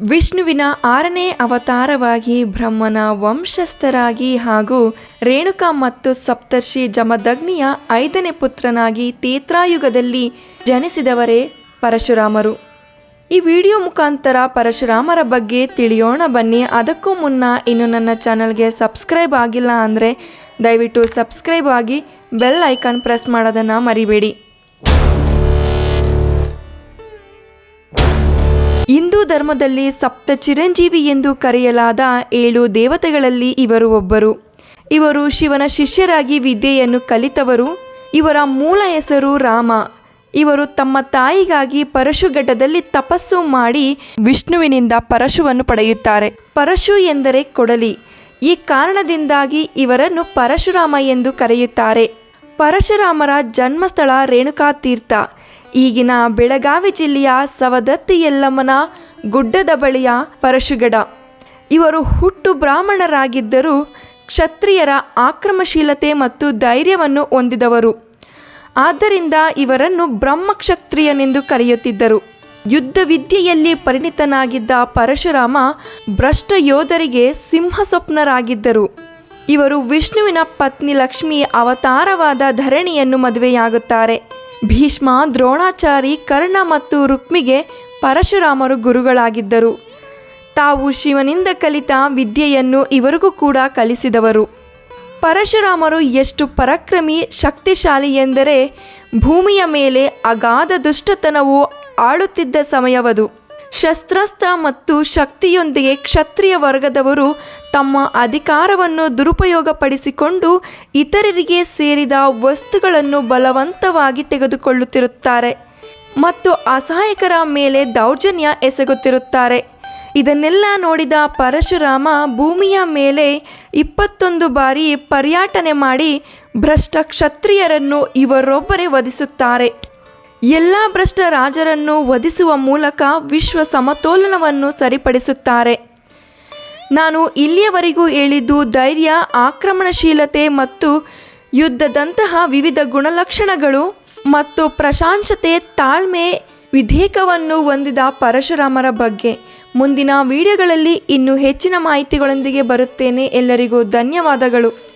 ವಿಷ್ಣುವಿನ ಆರನೇ ಅವತಾರವಾಗಿ ಬ್ರಹ್ಮನ ವಂಶಸ್ಥರಾಗಿ ಹಾಗೂ ರೇಣುಕಾ ಮತ್ತು ಸಪ್ತರ್ಷಿ ಜಮದಗ್ನಿಯ ಐದನೇ ಪುತ್ರನಾಗಿ ತೇತ್ರಾಯುಗದಲ್ಲಿ ಜನಿಸಿದವರೇ ಪರಶುರಾಮರು. ಈ ವಿಡಿಯೋ ಮುಖಾಂತರ ಪರಶುರಾಮರ ಬಗ್ಗೆ ತಿಳಿಯೋಣ ಬನ್ನಿ. ಅದಕ್ಕೂ ಮುನ್ನ ಇನ್ನು ನನ್ನ ಚಾನಲ್ಗೆ ಸಬ್ಸ್ಕ್ರೈಬ್ ಆಗಿಲ್ಲ ಅಂದರೆ ದಯವಿಟ್ಟು ಸಬ್ಸ್ಕ್ರೈಬ್ ಆಗಿ ಬೆಲ್ ಐಕಾನ್ ಪ್ರೆಸ್ ಮಾಡೋದನ್ನು ಮರಿಬೇಡಿ. ಹಿಂದೂ ಧರ್ಮದಲ್ಲಿ ಸಪ್ತ ಚಿರಂಜೀವಿ ಎಂದು ಕರೆಯಲಾದ ಏಳು ದೇವತೆಗಳಲ್ಲಿ ಇವರು ಒಬ್ಬರು. ಇವರು ಶಿವನ ಶಿಷ್ಯರಾಗಿ ವಿದ್ಯೆಯನ್ನು ಕಲಿತವರು. ಇವರ ಮೂಲ ಹೆಸರು ರಾಮ. ಇವರು ತಮ್ಮ ತಾಯಿಗಾಗಿ ಪರಶುಘಟ್ಟದಲ್ಲಿ ತಪಸ್ಸು ಮಾಡಿ ವಿಷ್ಣುವಿನಿಂದ ಪರಶುವನ್ನು ಪಡೆಯುತ್ತಾರೆ. ಪರಶು ಎಂದರೆ ಕೊಡಲಿ. ಈ ಕಾರಣದಿಂದಾಗಿ ಇವರನ್ನು ಪರಶುರಾಮ ಎಂದು ಕರೆಯುತ್ತಾರೆ. ಪರಶುರಾಮರ ಜನ್ಮಸ್ಥಳ ರೇಣುಕಾ ತೀರ್ಥ ಈಗಿನ ಬೆಳಗಾವಿ ಜಿಲ್ಲೆಯ ಸವದತ್ತಿ ಯಲ್ಲಮ್ಮನ ಗುಡ್ಡದ ಬಳಿಯ ಪರಶುಗಡ. ಇವರು ಹುಟ್ಟು ಬ್ರಾಹ್ಮಣರಾಗಿದ್ದರೂ ಕ್ಷತ್ರಿಯರ ಆಕ್ರಮಶೀಲತೆ ಮತ್ತು ಧೈರ್ಯವನ್ನು ಹೊಂದಿದವರು. ಆದ್ದರಿಂದ ಇವರನ್ನು ಬ್ರಹ್ಮಕ್ಷತ್ರಿಯನೆಂದು ಕರೆಯುತ್ತಿದ್ದರು. ಯುದ್ಧ ವಿದ್ಯೆಯಲ್ಲಿ ಪರಿಣಿತನಾಗಿದ್ದ ಪರಶುರಾಮ ಭ್ರಷ್ಟ ಯೋಧರಿಗೆ ಸಿಂಹಸ್ವಪ್ನರಾಗಿದ್ದರು. ಇವರು ವಿಷ್ಣುವಿನ ಪತ್ನಿ ಲಕ್ಷ್ಮಿ ಅವತಾರವಾದ ಧರಣಿಯನ್ನು ಮದುವೆಯಾಗುತ್ತಾರೆ. ಭೀಷ್ಮ, ದ್ರೋಣಾಚಾರಿ, ಕರ್ಣ ಮತ್ತು ರುಕ್ಮಿಗೆ ಪರಶುರಾಮರು ಗುರುಗಳಾಗಿದ್ದರು. ತಾವು ಶಿವನಿಂದ ಕಲಿತ ವಿದ್ಯೆಯನ್ನು ಇವರಿಗೂ ಕೂಡ ಕಲಿಸಿದವರು. ಪರಶುರಾಮರು ಎಷ್ಟು ಪರಾಕ್ರಮಿ, ಶಕ್ತಿಶಾಲಿ ಎಂದರೆ ಭೂಮಿಯ ಮೇಲೆ ಅಗಾಧ ದುಷ್ಟತನವು ಆಳುತ್ತಿದ್ದ ಸಮಯವದು. ಶಸ್ತ್ರಾಸ್ತ್ರ ಮತ್ತು ಶಕ್ತಿಯೊಂದಿಗೆ ಕ್ಷತ್ರಿಯ ವರ್ಗದವರು ತಮ್ಮ ಅಧಿಕಾರವನ್ನು ದುರುಪಯೋಗಪಡಿಸಿಕೊಂಡು ಇತರರಿಗೆ ಸೇರಿದ ವಸ್ತುಗಳನ್ನು ಬಲವಂತವಾಗಿ ತೆಗೆದುಕೊಳ್ಳುತ್ತಿರುತ್ತಾರೆ ಮತ್ತು ಅಸಹಾಯಕರ ಮೇಲೆ ದೌರ್ಜನ್ಯ ಎಸಗುತ್ತಿರುತ್ತಾರೆ. ಇದನ್ನೆಲ್ಲ ನೋಡಿದ ಪರಶುರಾಮ ಭೂಮಿಯ ಮೇಲೆ ಇಪ್ಪತ್ತೊಂದು ಬಾರಿ ಪರ್ಯಾಟನೆ ಮಾಡಿ ಭ್ರಷ್ಟ ಕ್ಷತ್ರಿಯರನ್ನು ಇವರೊಬ್ಬರೇ ವಧಿಸುತ್ತಾರೆ. ಎಲ್ಲ ಭ್ರಷ್ಟ ರಾಜರನ್ನು ವಧಿಸುವ ಮೂಲಕ ವಿಶ್ವ ಸಮತೋಲನವನ್ನು ಸರಿಪಡಿಸುತ್ತಾರೆ. ನಾನು ಇಲ್ಲಿಯವರೆಗೂ ಹೇಳಿದ್ದು ಧೈರ್ಯ, ಆಕ್ರಮಣಶೀಲತೆ ಮತ್ತು ಯುದ್ಧದಂತಹ ವಿವಿಧ ಗುಣಲಕ್ಷಣಗಳು ಮತ್ತು ಪ್ರಶಾಂತತೆ, ತಾಳ್ಮೆ, ವಿಧೇಯಕವನ್ನು ಹೊಂದಿದ ಪರಶುರಾಮರ ಬಗ್ಗೆ. ಮುಂದಿನ ವಿಡಿಯೋಗಳಲ್ಲಿ ಇನ್ನೂ ಹೆಚ್ಚಿನ ಮಾಹಿತಿಗಳೊಂದಿಗೆ ಬರುತ್ತೇನೆ. ಎಲ್ಲರಿಗೂ ಧನ್ಯವಾದಗಳು.